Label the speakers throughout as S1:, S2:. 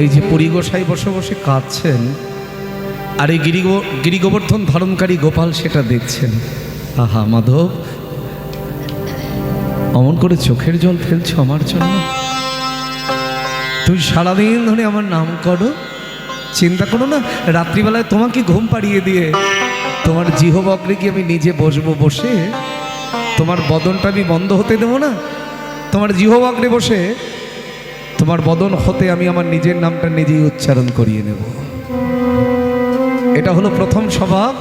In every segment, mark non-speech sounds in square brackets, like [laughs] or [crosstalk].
S1: এই যে পরিগোসাই বসে বসে কাঁদছেন, আর এই গিরি গিরি গোবর্ধন ধারণকারী গোপাল সেটা দেখছেন। আহা, মাধব, অমন করে চোখের জল ফেলছো আমার জন্য। তুই সারাদিন ধরে আমার নাম করো, চিন্তা করো না, রাত্রিবেলায় তোমাকে ঘুম পাড়িয়ে দিয়ে তোমার জিহবগ্রে কি আমি নিজে বসবো বসে, তোমার বদনটা আমি বন্ধ হতে দেবো না, তোমার জিহবগ্রে বসে তোমার বদন হতে আমি আমার নিজের নামটা নিজেই উচ্চারণ করিয়ে নেব। এটা হলো প্রথম স্বভাব,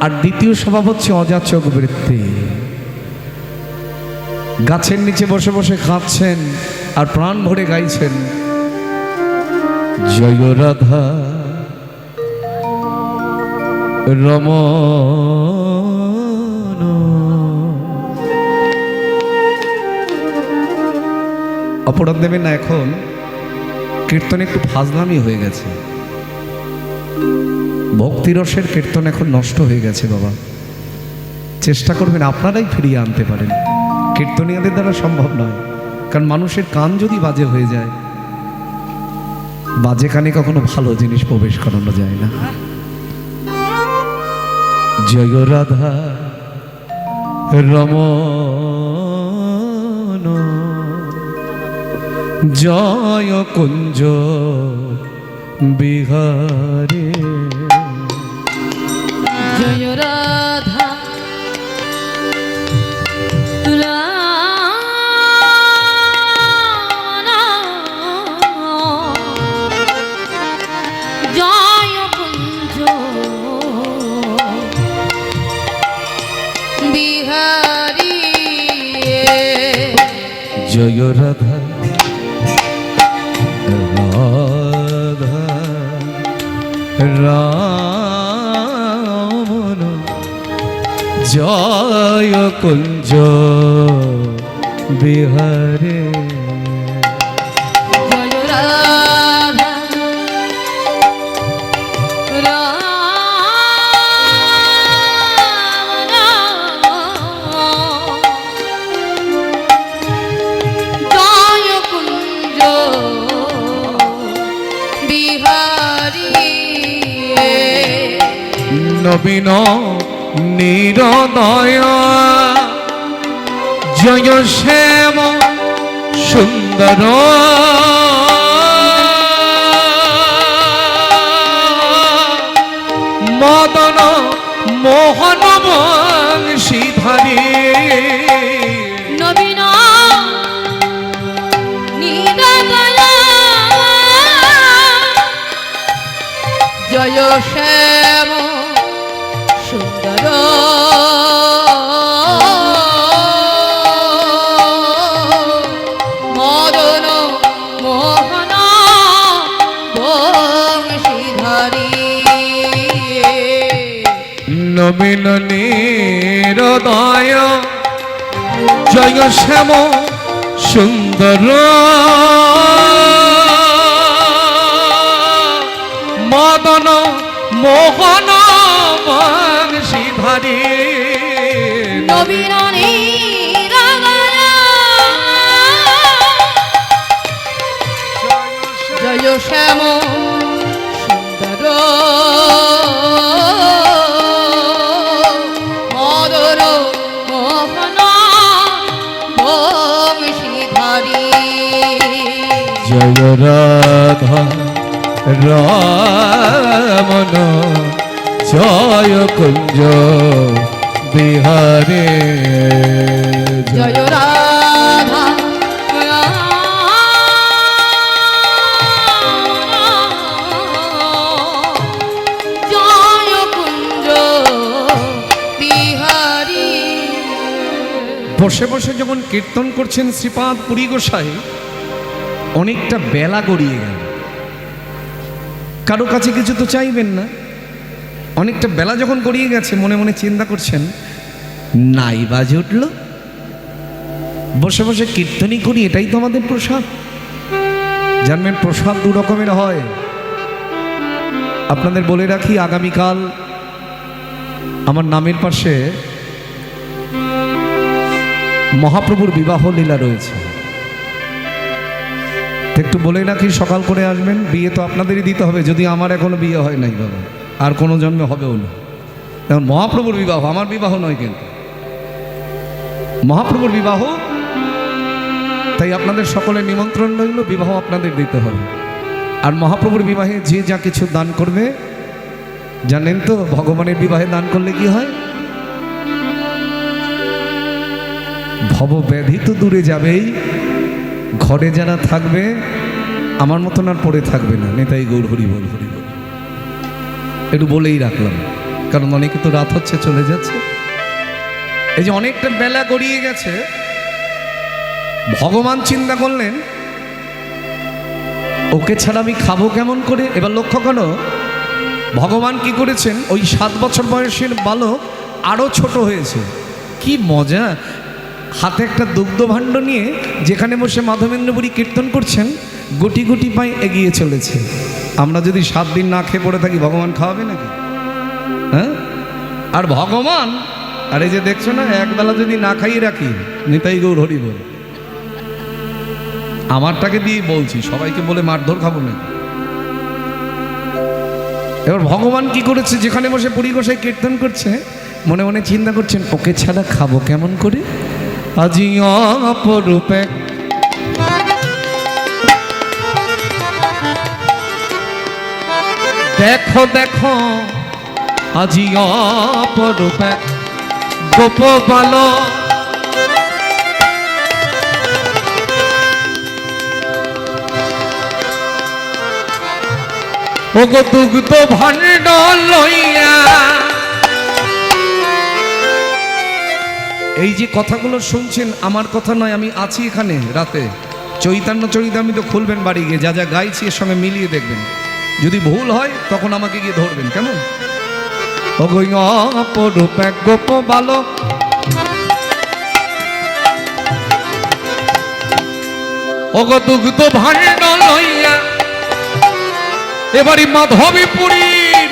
S1: আর দ্বিতীয় স্বভাব হচ্ছে অযাচক বৃত্তি। গাছের নিচে বসে বসে কাঁদছেন আর প্রাণ ভরে গাইছেন। জয় রাধা, রমণ। অপরাধ দেবেন না এখন। কীর্তন একটু ফাজলামি হয়ে গেছে। ভক্তিরসের কীর্তন এখন নষ্ট হয়ে গেছে বাবা। চেষ্টা করবেন আপনারাই ফিরিয়ে আনতে পারেন। কীর্তনীয়দের দ্বারা সম্ভব নয়। কারণ মানুষের কান যদি বাজে হয়ে যায়, বাজে কানে কখনো ভালো জিনিস প্রবেশ করানো যায় না। জয় রাধা, রমণ। জয় কুঞ্জ বিহারে।
S2: জয় রাধা। জয় কুঞ্জ বিহারী।
S1: রাধা। রাধা রামন জয় কুঞ্জ বিহারে। নবীন নিরদয়। জয় শ্যাম সুন্দর। মদন মোহন বংশীধারী
S2: নবীন নিরদয় জয় শ্যাম সুন্দর। মদন মোহন বংশীধারী
S1: নবীন জয় শ্যাম সুন্দর। রাধা রামন জয় কুঞ্জ বিহারে।
S2: জয় রাধা জয় কুঞ্জ বিহারী।
S1: বসে বসে যখন কীর্তন করছেন শ্রীপাদ পুরী গোসাই অনেকটা বেলা গড়িয়ে গেল। কারও কাছে কিছু তো চাইবেন না। অনেকটা বেলা যখন গড়িয়ে গেছে, মনে মনে চিন্তা করছেন, নাই বাজে উঠল? বসে বসে কীর্তনই করি, এটাই তো আমাদের প্রসাদ। জানবেন, প্রসাদ দু রকমের হয়। আপনাদের বলে রাখি, আগামীকাল আমার নামের পাশে মহাপ্রভুর বিবাহ লীলা রয়েছে। একটু বলে রাখি, সকাল করে আসবেন, বিয়ে তো আপনাদেরই দিতে হবে, যদি আমার এখনও বিয়ে হয় নাই বাবা। আর কোনো জন্মে হবেও না। এখন মহাপ্রভুর বিবাহ, আমার বিবাহ নয় কিন্তু। মহাপ্রভুর বিবাহ, তাই আপনাদের সকলের নিমন্ত্রণ রইল, বিবাহ আপনাদের দিতে হবে। আর মহাপ্রভুর বিবাহে যে যা কিছু দান করবে, জানেন তো, ভগবানের বিবাহে দান করলে কি হয়? ভব ব্যাধি তো দূরে যাবেই, ঘরে যারা থাকবে আমার মতন আর পড়ে থাকবে না। নেতাই গৌর হরি বল। হরি বল একটু বলেই রাখলাম, কারণ অনেকে তো রাত হচ্ছে, চলে যাচ্ছে। এই যে অনেকটা বেলা গড়িয়ে গেছে, ভগবান চিন্তা করলেন, ওকে ছাড়া আমি খাব কেমন করে? এবার লক্ষ্য করো, ভগবান কি করেছেন? ওই সাত বছর বয়সের বালক আরও ছোট হয়েছে। কি মজা! হাতে একটা দুগ্ধ ভাণ্ড নিয়ে যেখানে বসে মাধবেন্দ্রপুরী কীর্তন করছেন গুটি গুটি পায়ে এগিয়ে চলেছে। আমরা যদি সাত দিন না খেয়ে পড়ে থাকি, ভগবান খাওয়াবে নাকি? হ্যাঁ? আর ভগবান, আর এই যে দেখছ না, একবেলা যদি না খাইয়ে রাখি, নিতাই গৌর হরি বল। আমারটাকে দিয়ে বলছি, সবাইকে বলে মারধর খাব না এবার ভগবান কি করেছে? যেখানে বসে পুরী গোসাই কীর্তন করছে, মনে মনে চিন্তা করছেন, ওকে ছাড়া খাব কেমন করে? আজি অপরূপে দেখো দেখো, আজি অপরূপে গোপবাল। ওগো দুগ্ধ ভাণ্ড লইয়া, এই যে কথাগুলো শুনছেন, আমার কথা নয়, আমি আছি এখানে রাতে। চৈতন্য চরিত আমি তো খুলবেন বাড়ি গিয়ে, যা যা গাইছি এর সঙ্গে মিলিয়ে দেখবেন। যদি ভুল হয়, তখন আমাকে গিয়ে ধরবেন, কেমন? অপরূপ গোপ বালক ওগো দুগ্ধ ভাণ্ড লইয়া, এবারই মাধবীপুরীর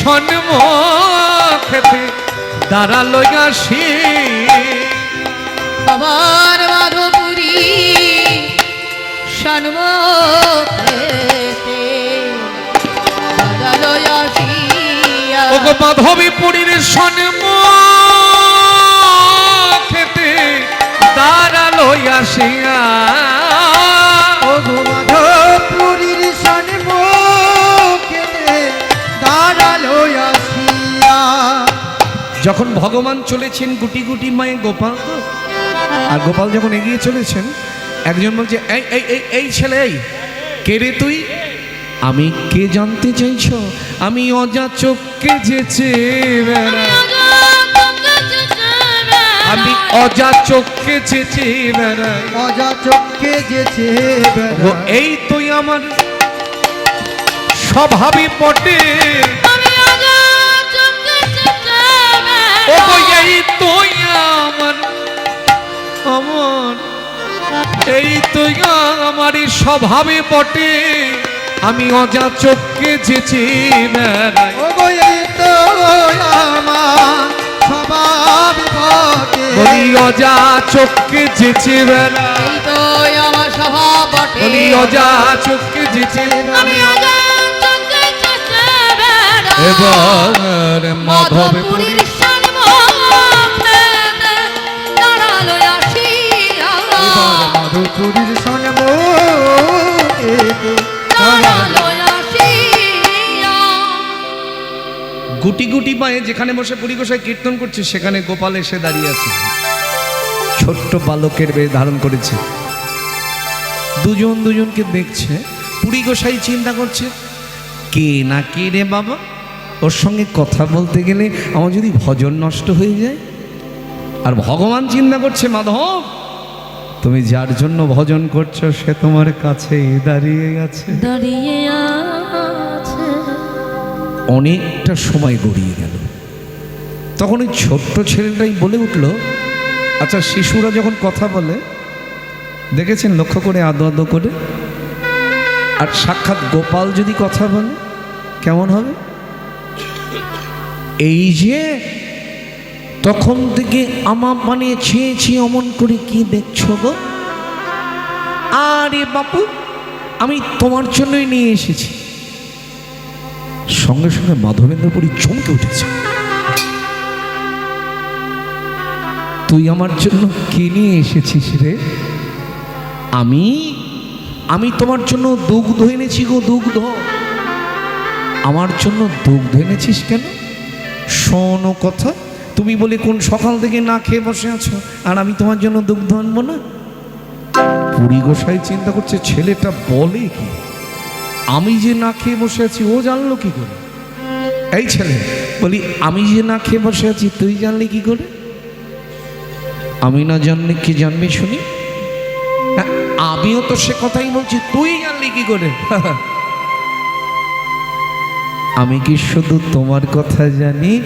S1: সন্মুখেতে দাঁড়াল আসি।
S2: আমার মাধবপুরী সন্মুখেতে আসিয়া।
S1: ওগো মাধবীপুরীর সন্মুখেতে দাঁড়াল আসিয়া
S3: পুরীর সন্মুখেতে দাঁড়াল আসিয়া
S1: যখন ভগবান চলেছেন গুটি গুটি মায়ে গোপাল আর গোপাল যখন এগিয়ে চলেছেন একজন বলছে এই এই এই এই ছেলে এই কে রে তুই আমি কে জানতে চাইছ? আমি অজা চোখকে যেচে বেড়াই আমি অজা চোখকে চেচে বেড়াই
S3: মজা চোখে যেছে
S1: ও এই তুই আমার স্বভাবে পটে এই তুই আমার আমার এই তুই আমার স্বভাবে পটে আমি অজা চোখকে বেড়াই বলি অজা চোখকে যেচে বেড়াই
S2: আমার স্বভাব।
S1: বলি অজা চোখকে
S2: বেড়াই।
S1: এবার মাধবপুরী
S2: মাধবপুরীর
S1: গুটি গুটি পায়ে যেখানে বসে পুরী গোসাই কীর্তন করছে, সেখানে গোপাল এসে দাঁড়িয়ে আছে। ছোট্ট বালকের বেশ ধারণ করেছে। দুজন দুজনকে দেখছে পুরী গোসাই চিন্তা করছে, কে না কে রে বাবা? ওর সঙ্গে কথা বলতে গেলে আমার যদি ভজন নষ্ট হয়ে যায়? আর ভগবান চিন্তা করছে, মাধব, তুমি যার জন্য ভজন করছ, সে তোমার কাছে দাঁড়িয়ে গেছে
S2: দাঁড়িয়ে
S1: অনেকটা সময় গড়িয়ে গেল। তখন ওই ছোট্ট ছেলেটাই বলে উঠল আচ্ছা শিশুরা যখন কথা বলে, দেখেছেন লক্ষ্য করে, আদো আদো করে? আর সাক্ষাৎ গোপাল যদি কথা বলে, কেমন হবে? এই যে, তখন থেকে আমার মানে ছেয়ে ছেয়ে অমন করে কি দেখছ গো? আরে বাপু, আমি তোমার জন্যই নিয়ে এসেছি। সঙ্গে সঙ্গে মাধবেন্দ্রপুরী চমকে উঠেছে। তুই আমার জন্য কি নিয়ে এসেছিস রে? আমি আমি তোমার জন্য দুগ্ধ এনেছি গো, দুগ্ধ। আমার জন্য দুগ্ধ এনেছিস কেন? শোনো কথা, তুমি বলে কোন সকাল থেকে না খেয়ে বসে আছো, আর আমি তোমার জন্য দুগ্ধ আনব না? পুরী গোসাই চিন্তা করছে, ছেলেটা বলে কি? আমি যে না খেয়ে বসে আছি ও জানলো কি করে? এই ছেলে বলি আমি যে না খেয়ে বসে আছি তুই জানলি কি করে? আমি না জানলে কি জানবি শুনি? হ্যাঁ, আমিও তো সে কথাই বলছি তুই জানলি কি করে? [laughs] আমি কি শুধু তোমার কথা জানি?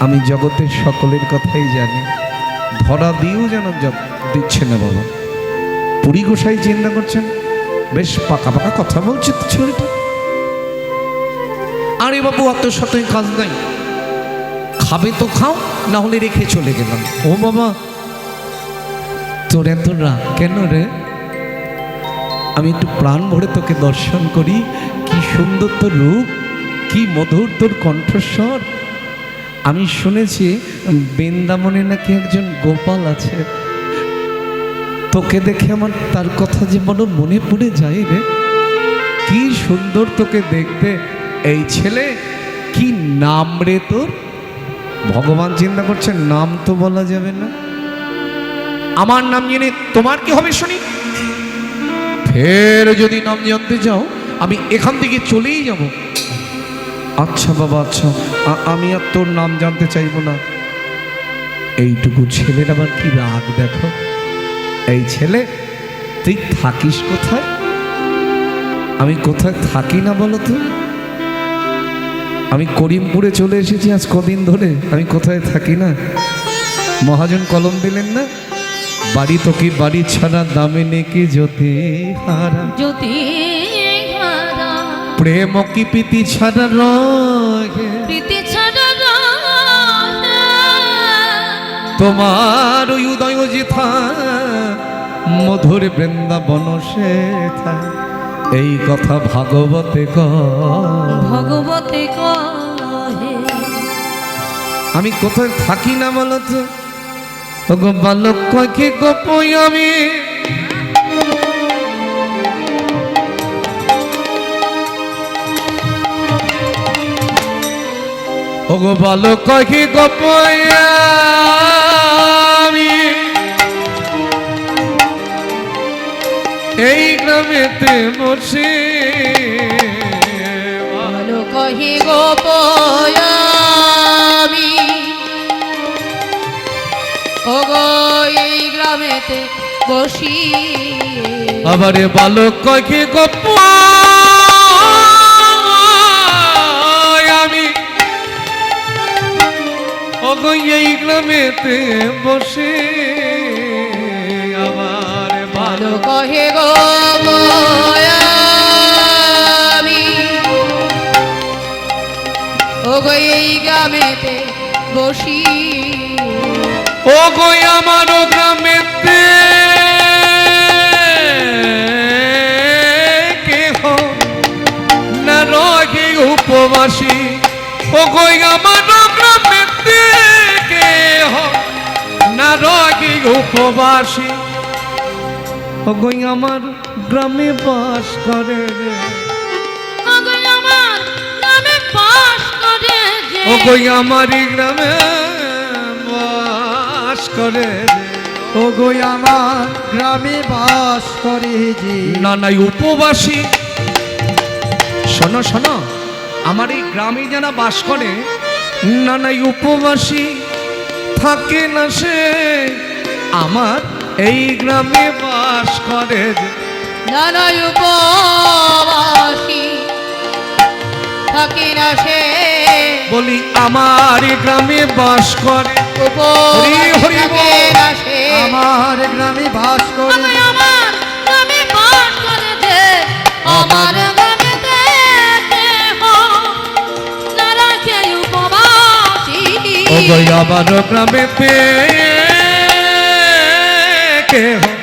S1: আমি জগতের সকলের কথাই জানি। ধরা দিয়েও যেন দিচ্ছে না বাবা। পুরী গোসাই চিন্তা করছেন বেশ পাকা পাকা কথা বলছে তো ছেলেটা। আরে বাবু অত শতই কাজ নাই। খাবে তো খাও, না হলে রেখে চলে গেলাম। ও বাবা, তোর এত রাগ কেন রে? আমি একটু প্রাণ ভরে তোকে দর্শন করি। কি সুন্দর তোর রূপ, কি মধুর তোর কণ্ঠস্বর। আমি শুনেছি বৃন্দাবনে নাকি একজন গোপাল আছে। তোকে দেখে আমার তার কথা যে বড় মনে পড়ে যায় রে। কি সুন্দর তোকে দেখতে। এই ছেলে, কি নাম রে তোর? ভগবান চিন্তা করছে নাম তো বলা যাবে না। আমার নাম জেনে তোমার কি হবে শুনি? ফের যদি নাম জানতে চাও, আমি এখান থেকে চলেই যাব। আচ্ছা বাবা আচ্ছা। আমি আর তোর নাম জানতে চাইব না। এইটুকু ছেলের আবার কি রাগ দেখো? এই ছেলে তুই থাকিস কোথায়? আমি কোথায় থাকি না বলো তো? আমি করিমপুরে চলে এসেছি আজ কদিন ধরে আমি কোথায় থাকি না? মহাজন কলম দিলেন না? বাড়ি তো কি বাড়ি ছাড়া দামে নেকি জ্যোতি হারা?
S2: জ্যোতি
S1: প্রেম কি প্রীতি ছাড়া
S2: প্রীতি ছাড়া
S1: তোমার উদয় যেথা মধুর বৃন্দাবন শেখা এই কথা ভাগবতে ক।
S2: ভগবতে
S1: আমি কোথায় থাকি না বলো তো ও গো বালক কয়কে গোপই আমি? ও গো বালক কয়কে গোপই এই গ্রামেতে বসে
S2: ভালো কহি গোপয়ামি ও গো এই গ্রামেতে বসি।
S1: আবারে বালক কয়কে গপ আমি। অগো এই গ্রামেতে বসে। বালক
S2: কহে গোপয়ামি ও গো এই গ্রামেতে বসি।
S1: ও গো আমার গ্রামেতে কেহ না রহে উপবাসী। ও গো আমার গ্রামেতে কেহ না রহে উপবাসী। ও গো আমার গ্রামে বাস করে রে।
S2: ও গো আমার গ্রামে বাস করে যে
S1: ও গো গ্রামে বাস করে রে।
S3: ও আমার গ্রামে বাস করে যে
S1: না নাই উপবাসী। শোনো শোনো আমার এই গ্রামে যারা বাস করে না নাই উপবাসী থাকে না সে আমার এই গ্রামে বাস করে
S2: থাকি না সে।
S1: বলি আমার গ্রামে বাস করে।
S3: আমার গ্রামে বাস করে।
S2: আমি আমার গ্রামে বাস করে যে। আমার গ্রামেতে দেহ না রাখে উপবাসী।
S1: ও গো আমার গ্রামে পে কে